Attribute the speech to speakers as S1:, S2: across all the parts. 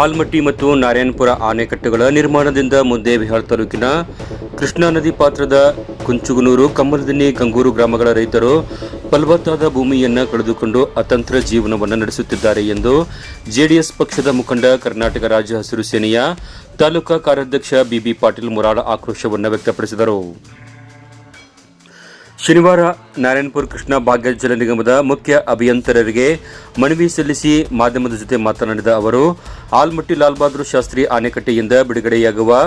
S1: ಆಲ್ಮಟ್ಟಿ ಮತ್ತು ನಾರಾಯಣಪುರ ಆಣೆಕಟ್ಟುಗಳ ನಿರ್ಮಾಣದಿಂದ ಮುಂದೆ ಬಿಹಾರ್ ತಾಲೂಕಿನ ಕೃಷ್ಣಾ ನದಿ ಪಾತ್ರದ ಕುಂಚುಗುನೂರು ಕಮ್ಮಲದಿನ್ನಿ ಗಂಗೂರು ಗ್ರಾಮಗಳ ರೈತರು ಫಲವತ್ತಾದ ಭೂಮಿಯನ್ನು ಕಳೆದುಕೊಂಡು ಅತಂತ್ರ ಜೀವನವನ್ನು ನಡೆಸುತ್ತಿದ್ದಾರೆ ಎಂದು ಜೆಡಿಎಸ್ ಪಕ್ಷದ ಮುಖಂಡ ಕರ್ನಾಟಕ ರಾಜ್ಯ ಹಸಿರು ಸೇನೆಯ ತಾಲೂಕಾ ಕಾರ್ಯಾಧ್ಯಕ್ಷ ಬಿಬಿ ಪಾಟೀಲ್ ಮುರಾಳ ಆಕ್ರೋಶವನ್ನು ವ್ಯಕ್ತಪಡಿಸಿದರು. ಶನಿವಾರ ನಾರಾಯಣಪುರ ಕೃಷ್ಣ ಭಾಗ್ಯ ಜಲ ನಿಗಮದ ಮುಖ್ಯ ಅಭಿಯಂತರರಿಗೆ ಮನವಿ ಸಲ್ಲಿಸಿ ಮಾಧ್ಯಮದ ಜೊತೆ ಮಾತನಾಡಿದ ಅವರು, ಆಲ್ಮಟ್ಟಿ ಲಾಲ್ ಬಹದ್ದೂರ್ ಶಾಸ್ತ್ರಿ ಆಣೆಕಟ್ಟೆಯಿಂದ ಬಿಡುಗಡೆಯಾಗುವ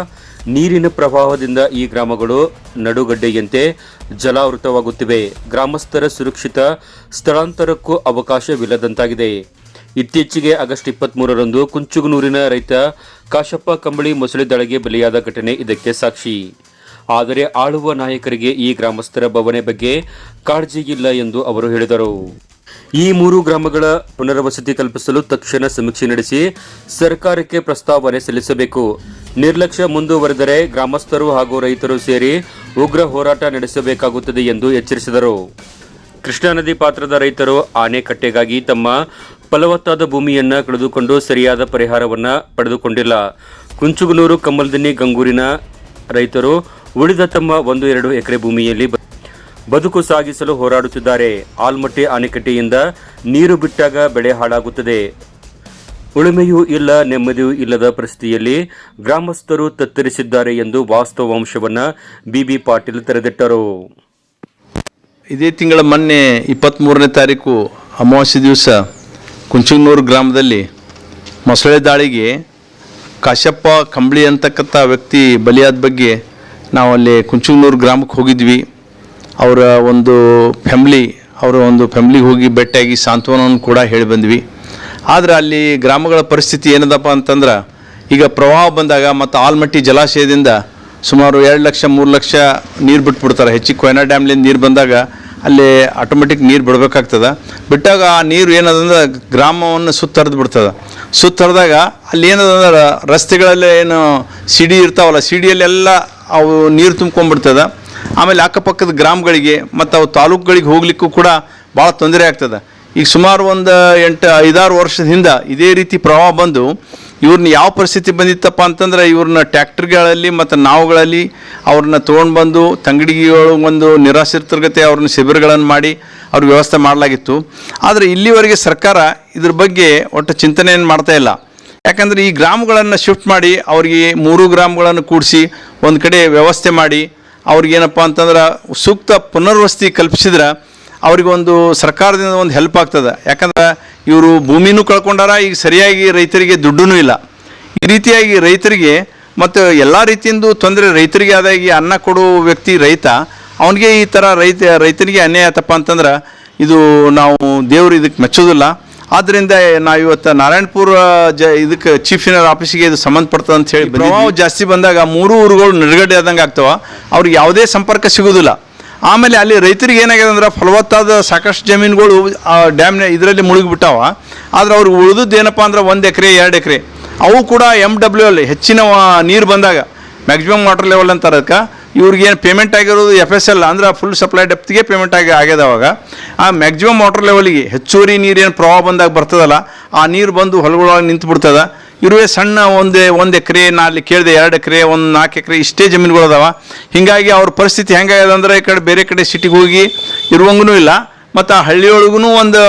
S1: ನೀರಿನ ಪ್ರವಾಹದಿಂದ ಈ ಗ್ರಾಮಗಳು ನಡುಗಡ್ಡೆಯಂತೆ ಜಲಾವೃತವಾಗುತ್ತಿವೆ. ಗ್ರಾಮಸ್ಥರ ಸುರಕ್ಷಿತ ಸ್ಥಳಾಂತರಕ್ಕೂ ಅವಕಾಶವಿಲ್ಲದಂತಾಗಿದೆ. ಇತ್ತೀಚೆಗೆ ಆಗಸ್ಟ್ ಇಪ್ಪತ್ಮೂರರಂದು ಕುಂಚುಗನೂರಿನ ರೈತ ಕಾಶಪ್ಪ ಕಂಬಳಿ ಮೊಸಳೆ ದಾಳಿಗೆ ಬಲಿಯಾದ ಘಟನೆ ಇದಕ್ಕೆ ಸಾಕ್ಷಿ. ಆದರೆ ಆಳುವ ನಾಯಕರಿಗೆ ಈ ಗ್ರಾಮಸ್ಥರ ಭವನೆ ಬಗ್ಗೆ ಕಾಳಜಿ ಇಲ್ಲ ಎಂದು ಅವರು ಹೇಳಿದರು. ಈ ಮೂರು ಗ್ರಾಮಗಳ ಪುನರ್ವಸತಿ ಕಲ್ಪಿಸಲು ತಕ್ಷಣ ಸಮೀಕ್ಷೆ ನಡೆಸಿ ಸರ್ಕಾರಕ್ಕೆ ಪ್ರಸ್ತಾವನೆ ಸಲ್ಲಿಸಬೇಕು. ನಿರ್ಲಕ್ಷ್ಯ ಮುಂದುವರೆದರೆ ಗ್ರಾಮಸ್ಥರು ಹಾಗೂ ರೈತರು ಸೇರಿ ಉಗ್ರ ಹೋರಾಟ ನಡೆಸಬೇಕಾಗುತ್ತದೆ ಎಂದು ಎಚ್ಚರಿಸಿದರು. ಕೃಷ್ಣಾ ನದಿ ಪಾತ್ರದ ರೈತರು ಆನೆಕಟ್ಟೆಗಾಗಿ ತಮ್ಮ ಫಲವತ್ತಾದ ಭೂಮಿಯನ್ನು ಕಳೆದುಕೊಂಡು ಸರಿಯಾದ ಪರಿಹಾರವನ್ನು ಪಡೆದುಕೊಂಡಿಲ್ಲ. ಕುಂಚುಗನೂರು ಕಮ್ಮಲ್ದಿನ್ನಿ ಗಂಗೂರಿನ ರೈತರು ಉಳಿದ ತಮ್ಮ ಒಂದು ಎರಡು ಎಕರೆ ಭೂಮಿಯಲ್ಲಿ ಬದುಕು ಸಾಗಿಸಲು ಹೋರಾಡುತ್ತಿದ್ದಾರೆ. ಆಲ್ಮಟ್ಟಿ ಅಣೆಕಟ್ಟೆಯಿಂದ ನೀರು ಬಿಟ್ಟಾಗ ಬೆಳೆ ಹಾಳಾಗುತ್ತದೆ. ಉಳುಮೆಯೂ ಇಲ್ಲ, ನೆಮ್ಮದಿಯೂ ಇಲ್ಲದ ಪರಿಸ್ಥಿತಿಯಲ್ಲಿ ಗ್ರಾಮಸ್ಥರು ತತ್ತರಿಸಿದ್ದಾರೆ ಎಂದು ವಾಸ್ತವಾಂಶವನ್ನು ಬಿಬಿ ಪಾಟೀಲ್ ತೆರೆದಿಟ್ಟರು.
S2: ಇದೇ ತಿಂಗಳ ಮೊನ್ನೆ ಇಪ್ಪತ್ತ್ಮೂರನೇ ತಾರೀಕು ಅಮಾವಾಸ್ಯೆ ದಿವಸ ಕುಂಚನೂರು ಗ್ರಾಮದಲ್ಲಿ ಮೊಸಳೆ ದಾಳಿಗೆ ಕಾಶಪ್ಪ ಕಂಬಳಿ ಅಂತಕ್ಕಂಥ ವ್ಯಕ್ತಿ ಬಲಿಯಾದ ಬಗ್ಗೆ ನಾವು ಅಲ್ಲಿ ಕುಂಚುಗ್ನೂರು ಗ್ರಾಮಕ್ಕೆ ಹೋಗಿದ್ವಿ. ಅವರ ಒಂದು ಫ್ಯಾಮ್ಲಿ ಅವರ ಒಂದು ಫ್ಯಾಮ್ಲಿಗೆ ಹೋಗಿ ಭೇಟಿಯಾಗಿ ಸಾಂತ್ವನವನ್ನು ಕೂಡ ಹೇಳಿ ಬಂದ್ವಿ. ಆದರೆ ಅಲ್ಲಿ ಗ್ರಾಮಗಳ ಪರಿಸ್ಥಿತಿ ಏನದಪ್ಪ ಅಂತಂದ್ರೆ, ಈಗ ಪ್ರವಾಹ ಬಂದಾಗ ಮತ್ತು ಆಲ್ಮಟ್ಟಿ ಜಲಾಶಯದಿಂದ ಸುಮಾರು ಎರಡು ಲಕ್ಷ, ಮೂರು ಲಕ್ಷ ನೀರು ಬಿಟ್ಬಿಡ್ತಾರೆ. ಹೆಚ್ಚಿಗೆ ಕೊಯ್ನಾ ಡ್ಯಾಮ್ಲಿಂದ ನೀರು ಬಂದಾಗ ಅಲ್ಲಿ ಆಟೋಮೆಟಿಕ್ ನೀರು ಬಿಡಬೇಕಾಗ್ತದೆ. ಬಿಟ್ಟಾಗ ಆ ನೀರು ಏನದಂದ್ರೆ ಗ್ರಾಮವನ್ನು ಸುತ್ತರಿದು ಬಿಡ್ತದೆ. ಸುತ್ತರಿದಾಗ ಅಲ್ಲಿ ಏನದಂದ್ರೆ ರಸ್ತೆಗಳಲ್ಲಿ ಏನು ಸಿಡಿ ಇರ್ತಾವಲ್ಲ, ಸಿಡಿಯಲ್ಲೆಲ್ಲ ಅವು ನೀರು ತುಂಬ್ಕೊಂಡ್ಬಿಡ್ತದೆ. ಆಮೇಲೆ ಅಕ್ಕಪಕ್ಕದ ಗ್ರಾಮಗಳಿಗೆ ಮತ್ತು ಅವು ತಾಲೂಕುಗಳಿಗೆ ಹೋಗ್ಲಿಕ್ಕೂ ಕೂಡ ಭಾಳ ತೊಂದರೆ ಆಗ್ತದೆ. ಈಗ ಸುಮಾರು ಒಂದು ಎಂಟು, ಐದಾರು ವರ್ಷದ ಹಿಂದೆ ಇದೇ ರೀತಿ ಪ್ರವಾಹ ಬಂದು ಇವ್ರನ್ನ ಯಾವ ಪರಿಸ್ಥಿತಿ ಬಂದಿತ್ತಪ್ಪ ಅಂತಂದ್ರೆ ಇವ್ರನ್ನ ಟ್ಯಾಕ್ಟ್ರಿಗಳಲ್ಲಿ ಮತ್ತು ನಾವುಗಳಲ್ಲಿ ಅವ್ರನ್ನ ತೊಗೊಂಡು ಬಂದು ತಂಗಡಿಗಳು ಒಂದು ನಿರಾಶ್ರಿತರ್ಗತೆ ಅವ್ರನ್ನ ಶಿಬಿರಗಳನ್ನು ಮಾಡಿ ಅವ್ರ ವ್ಯವಸ್ಥೆ ಮಾಡಲಾಗಿತ್ತು. ಆದರೆ ಇಲ್ಲಿವರೆಗೆ ಸರ್ಕಾರ ಇದ್ರ ಬಗ್ಗೆ ಒಟ್ಟು ಚಿಂತನೆಯನ್ನು ಮಾಡ್ತಾ ಇಲ್ಲ. ಯಾಕಂದರೆ ಈ ಗ್ರಾಮಗಳನ್ನು ಶಿಫ್ಟ್ ಮಾಡಿ ಅವರಿಗೆ ಮೂರು ಗ್ರಾಮಗಳನ್ನು ಕೂಡಿಸಿ ಒಂದು ಕಡೆ ವ್ಯವಸ್ಥೆ ಮಾಡಿ ಅವ್ರಿಗೇನಪ್ಪ ಅಂತಂದ್ರೆ ಸೂಕ್ತ ಪುನರ್ವಸತಿ ಕಲ್ಪಿಸಿದ್ರೆ ಅವ್ರಿಗೊಂದು ಸರ್ಕಾರದಿಂದ ಒಂದು ಹೆಲ್ಪ್ ಆಗ್ತದೆ. ಯಾಕಂದ್ರೆ ಇವರು ಭೂಮಿನೂ ಕಳ್ಕೊಂಡಾರ, ಈಗ ಸರಿಯಾಗಿ ರೈತರಿಗೆ ದುಡ್ಡೂ ಇಲ್ಲ. ಈ ರೀತಿಯಾಗಿ ರೈತರಿಗೆ ಮತ್ತು ಎಲ್ಲ ರೀತಿಯಿಂದ ತೊಂದರೆ ರೈತರಿಗೆ ಆದಾಗಿ ಅನ್ನ ಕೊಡೋ ವ್ಯಕ್ತಿ ರೈತ, ಅವನಿಗೆ ಈ ಥರ ರೈತ, ರೈತನಿಗೆ ಅನ್ಯಾಯ ಆತಪ್ಪ ಅಂತಂದ್ರೆ ಇದು ನಾವು ದೇವರು ಇದಕ್ಕೆ ಮೆಚ್ಚೋದಿಲ್ಲ. ಆದ್ದರಿಂದ ನಾವು ಇವತ್ತು ನಾರಾಯಣಪುರ ಜ ಇದಕ್ಕೆ ಚೀಫ್ ಇಂಜಿನಿಯರ್ ಆಫೀಸಿಗೆ ಇದು ಸಂಬಂಧಪಡ್ತದೆ ಅಂತ ಹೇಳಿ ಪ್ರಭಾವ ಜಾಸ್ತಿ ಬಂದಾಗ ಮೂರು ಊರುಗಳು ನಡುಗಡೆ ಆದಂಗೆ ಆಗ್ತಾವ. ಅವ್ರಿಗೆ ಯಾವುದೇ ಸಂಪರ್ಕ ಸಿಗೋದಿಲ್ಲ. ಆಮೇಲೆ ಅಲ್ಲಿ ರೈತರಿಗೆ ಏನಾಗಿದೆ ಅಂದ್ರೆ ಫಲವತ್ತಾದ ಸಾಕಷ್ಟು ಜಮೀನುಗಳು ಆ ಡ್ಯಾಮ್ನ ಇದರಲ್ಲಿ ಮುಳುಗಿಬಿಟ್ಟಾವ. ಆದ್ರೆ ಅವ್ರಿಗೆ ಉಳಿದದ್ದು ಏನಪ್ಪ ಅಂದ್ರೆ ಒಂದು ಎಕರೆ ಎರಡು ಎಕರೆ. ಅವು ಕೂಡ ಎಂ ಡಬ್ಲ್ಯೂ ಅಲ್ಲಿ ಹೆಚ್ಚಿನ ನೀರು ಬಂದಾಗ. ಮ್ಯಾಕ್ಸಿಮಮ್ ವಾಟರ್ ಲೆವೆಲ್ ಅಂತಾರೆ ಅದಕ್ಕೆ. ಇವ್ರಿಗೆ ಏನು ಪೇಮೆಂಟ್ ಆಗಿರೋದು ಎಫ್ ಎಸ್ ಎಲ್ ಅಂದ್ರೆ ಫುಲ್ ಸಪ್ಲೈ ಡೆಪ್ತಿಗೆ ಪೇಮೆಂಟ್ ಆಗಿ ಆಗ್ಯದ ಅವಾಗ. ಆ ಮ್ಯಾಕ್ಸಿಮಮ್ ವಾಟರ್ ಲೆವೆಲಿಗೆ ಹೆಚ್ಚುವರಿ ನೀರೇನು ಪ್ರವಾಹ ಬಂದಾಗ ಬರ್ತದಲ್ಲ, ಆ ನೀರು ಬಂದು ಹೊಲಗಳೊಳಗೆ ನಿಂತು ಬಿಡ್ತದ ಇರುವೆ ಸಣ್ಣ ಒಂದೇ, ಒಂದು ಎಕರೆ ನಾಲ್ಕು ಕೇಳಿದೆ ಎರಡು ಎಕರೆ, ಒಂದು ನಾಲ್ಕು ಎಕರೆ, ಇಷ್ಟೇ ಜಮೀನುಗಳು ಅದಾವ. ಹೀಗಾಗಿ ಅವ್ರ ಪರಿಸ್ಥಿತಿ ಹೆಂಗಾಗ್ಯದ ಅಂದರೆ ಈ ಕಡೆ ಬೇರೆ ಕಡೆ ಸಿಟಿಗೆ ಹೋಗಿ ಇರುವಂಗೂ ಇಲ್ಲ. ಮತ್ತು ಆ ಹಳ್ಳಿಯೊಳಗೂ ಒಂದು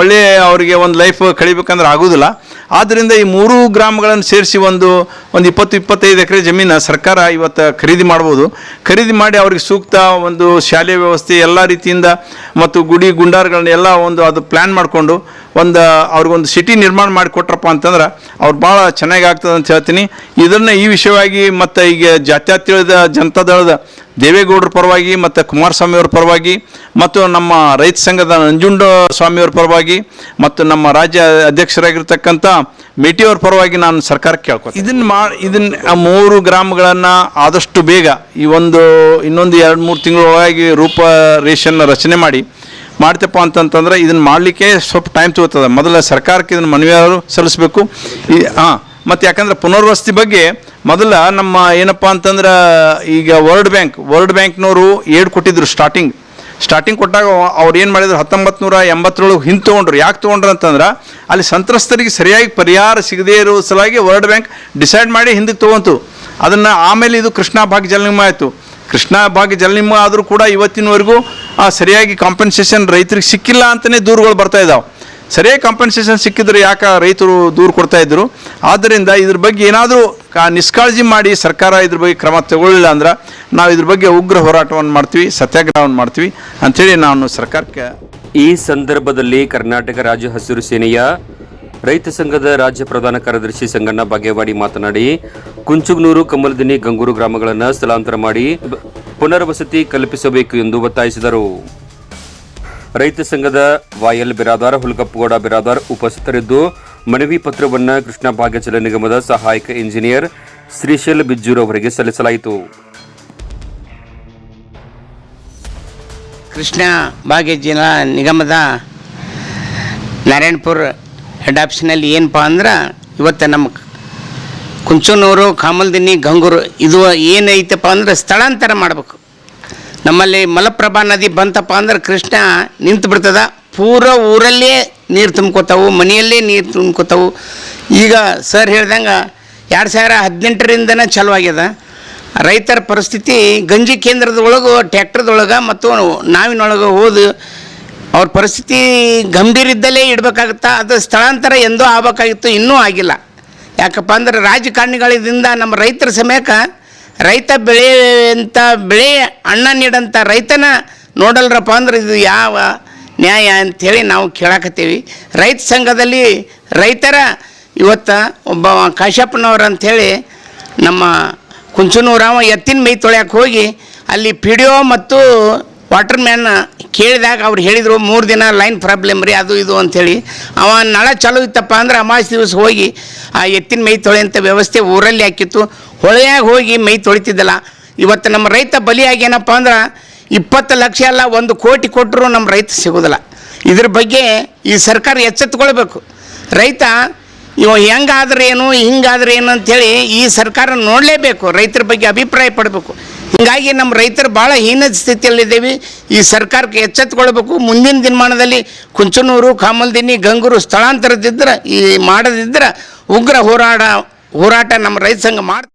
S2: ಒಳ್ಳೆಯ ಅವರಿಗೆ ಒಂದು ಲೈಫ್ ಕಳಿಬೇಕಂದ್ರೆ ಆಗೋದಿಲ್ಲ. ಆದ್ದರಿಂದ ಈ ಮೂರು ಗ್ರಾಮಗಳನ್ನು ಸೇರಿಸಿ ಒಂದು ಒಂದು ಇಪ್ಪತ್ತು, ಇಪ್ಪತ್ತೈದು ಎಕರೆ ಜಮೀನು ಸರ್ಕಾರ ಇವತ್ತು ಖರೀದಿ ಮಾಡ್ಬೋದು. ಖರೀದಿ ಮಾಡಿ ಅವ್ರಿಗೆ ಸೂಕ್ತ ಒಂದು ಶಾಲೆ ವ್ಯವಸ್ಥೆ, ಎಲ್ಲ ರೀತಿಯಿಂದ ಮತ್ತು ಗುಡಿ ಗುಂಡಾರ್ಗಳನ್ನ ಎಲ್ಲ ಒಂದು ಅದು ಪ್ಲ್ಯಾನ್ ಮಾಡಿಕೊಂಡು ಒಂದು, ಅವ್ರಿಗೊಂದು ಸಿಟಿ ನಿರ್ಮಾಣ ಮಾಡಿಕೊಟ್ರಪ್ಪ ಅಂತಂದ್ರೆ ಅವ್ರು ಭಾಳ ಚೆನ್ನಾಗಿ ಆಗ್ತದೆ ಅಂತ ಹೇಳ್ತೀನಿ. ಇದನ್ನು ಈ ವಿಷಯವಾಗಿ ಮತ್ತು ಈಗ ಜಾತ್ಯತೀತ ಜನತಾದಳದ ದೇವೇಗೌಡರ ಪರವಾಗಿ ಮತ್ತು ಕುಮಾರಸ್ವಾಮಿಯವ್ರ ಪರವಾಗಿ ಮತ್ತು ನಮ್ಮ ರೈತ ಸಂಘದ ನಂಜುಂಡ ಸ್ವಾಮಿಯವ್ರ ಪರವಾಗಿ ಮತ್ತು ನಮ್ಮ ರಾಜ್ಯ ಅಧ್ಯಕ್ಷರಾಗಿರ್ತಕ್ಕಂಥ ಮೇಟಿಯವ್ರ ಪರವಾಗಿ ನಾನು ಸರ್ಕಾರಕ್ಕೆ ಕೇಳ್ಕೊ ಇದನ್ನು ಮಾ, ಇದನ್ನು ಮೂರು ಗ್ರಾಮಗಳನ್ನು ಆದಷ್ಟು ಬೇಗ ಈ ಒಂದು, ಇನ್ನೊಂದು ಎರಡು ಮೂರು ತಿಂಗಳೊಳಗಾಗಿ ರೂಪ ರೇಷನ್ನ ರಚನೆ ಮಾಡಿ ಮಾಡ್ತಪ್ಪ ಅಂತಂತಂದ್ರೆ ಇದನ್ನು ಮಾಡಲಿಕ್ಕೆ ಸ್ವಲ್ಪ ಟೈಮ್ ತಗೋತದೆ. ಮೊದಲ ಸರ್ಕಾರಕ್ಕೆ ಇದನ್ನು ಮನವಿಯಾದರು ಸಲ್ಲಿಸಬೇಕು. ಈ, ಹಾಂ, ಮತ್ತು ಯಾಕಂದ್ರೆ ಪುನರ್ವಸತಿ ಬಗ್ಗೆ ಮೊದಲ ನಮ್ಮ ಏನಪ್ಪ ಅಂತಂದ್ರೆ, ಈಗ ವರ್ಲ್ಡ್ ಬ್ಯಾಂಕ್ ವರ್ಲ್ಡ್ ಬ್ಯಾಂಕ್ನವರು ಏಡ್ ಕೊಟ್ಟಿದ್ರು ಸ್ಟಾರ್ಟಿಂಗ್ ಸ್ಟಾರ್ಟಿಂಗ್ ಕೊಟ್ಟಾಗ ಅವ್ರು ಏನು ಮಾಡಿದ್ರು ಹತ್ತೊಂಬತ್ತು ನೂರ ಎಂಬತ್ತರೊಳಗೆ ಹಿಂದೆ ತೊಗೊಂಡ್ರು. ಯಾಕೆ ತೊಗೊಂಡ್ರು ಅಂತಂದ್ರೆ, ಅಲ್ಲಿ ಸಂತ್ರಸ್ತರಿಗೆ ಸರಿಯಾಗಿ ಪರಿಹಾರ ಸಿಗದೇ ಇರೋ ಸಲುವಾಗಿ ವರ್ಲ್ಡ್ ಬ್ಯಾಂಕ್ ಡಿಸೈಡ್ ಮಾಡಿ ಹಿಂದಕ್ಕೆ ತೊಗೊಂತು. ಅದನ್ನು ಆಮೇಲೆ ಇದು ಕೃಷ್ಣಾ ಭಾಗ್ಯ ಜಲನಿಮ ಆಯಿತು. ಕೃಷ್ಣಾ ಭಾಗ ನಿಮ್ಮ ಆದರೂ ಕೂಡ ಇವತ್ತಿನವರೆಗೂ ಆ, ಸರಿಯಾಗಿ ಕಾಂಪನ್ಸೇಷನ್ ರೈತರಿಗೆ ಸಿಕ್ಕಿಲ್ಲ ಅಂತಲೇ ದೂರುಗಳು ಬರ್ತಾ ಇದ್ದಾವೆ ಸರಿಯಾಗಿ ಕಾಂಪನ್ಸೇಷನ್ ಸಿಕ್ಕಿದ್ರೆ ಯಾಕೆ ರೈತರು ದೂರು ಕೊಡ್ತಾ ಇದ್ರು? ಆದ್ದರಿಂದ ಇದ್ರ ಬಗ್ಗೆ ಏನಾದರೂ ನಿಷ್ಕಾಳಜಿ ಮಾಡಿ ಸರ್ಕಾರ ಇದ್ರ ಬಗ್ಗೆ ಕ್ರಮ ತಗೊಳ್ಳಿಲ್ಲ ಅಂದ್ರೆ ನಾವು ಇದ್ರ ಬಗ್ಗೆ ಉಗ್ರ ಹೋರಾಟವನ್ನು ಮಾಡ್ತೀವಿ ಸತ್ಯಾಗ್ರಹವನ್ನು ಮಾಡ್ತೀವಿ ಅಂಥೇಳಿ ನಾನು ಸರ್ಕಾರಕ್ಕೆ
S1: ಈ ಸಂದರ್ಭದಲ್ಲಿ ಕರ್ನಾಟಕ ರಾಜ್ಯ ಹಸಿರು ಸೇನೆಯ ರೈತ ಸಂಘದ ರಾಜ್ಯ ಪ್ರಧಾನ ಕಾರ್ಯದರ್ಶಿ ಸಂಗಣ್ಣ ಬಾಗೇವಾಡಿ ಮಾತನಾಡಿ ಕುಂಚುಗ್ನೂರು ಕಮಲದಿನಿ ಗಂಗೂರು ಗ್ರಾಮಗಳನ್ನು ಸ್ಥಳಾಂತರ ಮಾಡಿ ಪುನರ್ವಸತಿ ಕಲ್ಪಿಸಬೇಕು ಎಂದು ಒತ್ತಾಯಿಸಿದರು. ರೈತ ಸಂಘದ ವಾಯಲ್ ಬಿರಾದಾರ್, ಹುಲ್ಕಪ್ಪಗೌಡ ಬಿರಾದಾರ್ ಉಪಸ್ಥಿತರಿದ್ದು, ಮನವಿ ಪತ್ರವನ್ನು ಕೃಷ್ಣ ಭಾಗ್ಯ ಜಲ ನಿಗಮದ ಸಹಾಯಕ ಇಂಜಿನಿಯರ್ ಶ್ರೀಶೈಲ್ ಬಿಜ್ಜೂರ್ ಅವರಿಗೆ ಸಲ್ಲಿಸಲಾಯಿತು.
S3: ಕೃಷ್ಣ ಭಾಗ್ಯ ಜಿಲ್ಲಾ ನಿಗಮದ ನಾರಾಯಣಪುರ ಹೆಡ್ ಆಫೀಸ್ನಲ್ಲಿ ಏನಪ್ಪ ಅಂದ್ರೆ, ಇವತ್ತು ನಮ್ಮ ಕುಂಚನೂರು ಕಾಮಲ್ದಿನಿ ಗಂಗೂರು, ಇದು ಏನೈತಪ್ಪ ಅಂದ್ರೆ ಸ್ಥಳಾಂತರ ಮಾಡಬೇಕು. ನಮ್ಮಲ್ಲಿ ಮಲಪ್ರಭಾ ನದಿ ಬಂತಪ್ಪ ಅಂದ್ರೆ ಕೃಷ್ಣ ನಿಂತು ಬಿಡ್ತದ. ಪೂರ ಊರಲ್ಲೇ ನೀರು ತುಂಬ್ಕೋತಾವು, ಮನೆಯಲ್ಲೇ ನೀರು ತುಂಬ್ಕೋತಾವು. ಈಗ ಸರ್ ಹೇಳ್ದಂಗೆ ಎರಡು ಸಾವಿರ ಹದಿನೆಂಟರಿಂದನೇ ಚಾಲು ಆಗ್ಯದ. ರೈತರ ಪರಿಸ್ಥಿತಿ ಗಂಜಿ ಕೇಂದ್ರದೊಳಗೆ, ಟ್ಯಾಕ್ಟರ್ದೊಳಗೆ ಮತ್ತು ನಾವಿನೊಳಗೆ ಹೋದು ಅವ್ರ ಪರಿಸ್ಥಿತಿ ಗಂಭೀರ ಇದ್ದಲ್ಲೇ ಇಡಬೇಕಾಗುತ್ತಾ, ಅದು ಸ್ಥಳಾಂತರ ಎಂದೂ ಆಗಬೇಕಾಗಿತ್ತು, ಇನ್ನೂ ಆಗಿಲ್ಲ. ಯಾಕಪ್ಪ ಅಂದ್ರೆ ರಾಜಕಾರಣಿಗಳಿಂದ ನಮ್ಮ ರೈತರ ಸಮೇಕ ರೈತ ಬೆಳೆಯಂಥ ಬೆಳೆ ಅಣ್ಣ ನೀಡಂಥ ರೈತನ ನೋಡಲ್ರಪ್ಪ ಅಂದ್ರೆ ಇದು ಯಾವ ನ್ಯಾಯ ಅಂಥೇಳಿ ನಾವು ಕೇಳಾಕತ್ತೀವಿ. ರೈತ ಸಂಘದಲ್ಲಿ ರೈತರ ಇವತ್ತು ಒಬ್ಬ ಕಾಶ್ಯಪ್ಪನವ್ರು ಅಂಥೇಳಿ ನಮ್ಮ ಕುಂಚನೂರಾವ ಎತ್ತಿನ ಮೈ ತೊಳ್ಯಾಕೆ ಹೋಗಿ ಅಲ್ಲಿ ಪಿ ಮತ್ತು ವಾಟರ್ ಮ್ಯಾನ್ ಕೇಳಿದಾಗ ಅವ್ರು ಹೇಳಿದರು, ಮೂರು ದಿನ ಲೈನ್ ಪ್ರಾಬ್ಲಮ್ ರೀ, ಅದು ಇದು ಅಂಥೇಳಿ. ಅವ ನಳ ಚಾಲು ಇತ್ತಪ್ಪ ಅಂದ್ರೆ ಅಮಾವಾಸ್ಯ ದಿವಸ ಹೋಗಿ, ಆ ಎತ್ತಿನ ಮೈ ತೊಳೆಯಂಥ ವ್ಯವಸ್ಥೆ ಊರಲ್ಲಿ ಹಾಕಿತ್ತು. ಹೊಳೆಯಾಗಿ ಹೋಗಿ ಮೈ ತೊಳಿತಿದ್ದಲ್ಲ. ಇವತ್ತು ನಮ್ಮ ರೈತ ಬಲಿಯಾಗಿ ಏನಪ್ಪ ಅಂದ್ರೆ, ಇಪ್ಪತ್ತು ಲಕ್ಷ ಅಲ್ಲ, ಒಂದು ಕೋಟಿ ಕೊಟ್ಟರು ನಮ್ಮ ರೈತ ಸಿಗೋದಿಲ್ಲ. ಇದ್ರ ಬಗ್ಗೆ ಈ ಸರ್ಕಾರ ಎಚ್ಚೆತ್ಕೊಳ್ಬೇಕು ರೈತ, ಇವ ಹೆಂಗಾದ್ರೇನು ಏನು ಹಿಂಗಾದ್ರೆ ಏನು ಅಂಥೇಳಿ ಈ ಸರ್ಕಾರ ನೋಡಲೇಬೇಕು, ರೈತರ ಬಗ್ಗೆ ಅಭಿಪ್ರಾಯ ಪಡಬೇಕು. ಹೀಗಾಗಿ ನಮ್ಮ ರೈತರು ಭಾಳ ಹೀನ ಸ್ಥಿತಿಯಲ್ಲಿದ್ದೇವೆ. ಈ ಸರ್ಕಾರಕ್ಕೆ ಎಚ್ಚೆತ್ತುಕೊಳ್ಬೇಕು. ಮುಂದಿನ ದಿನಮಾನದಲ್ಲಿ ಕುಂಚನೂರು, ಕಾಮಲ್ದಿನಿ, ಗಂಗೂರು ಸ್ಥಳಾಂತರದಿದ್ದರೆ ಈ ಮಾಡದಿದ್ದರೆ ಉಗ್ರ ಹೋರಾಟ ಹೋರಾಟ ನಮ್ಮ ರೈತ ಸಂಘ ಮಾಡ್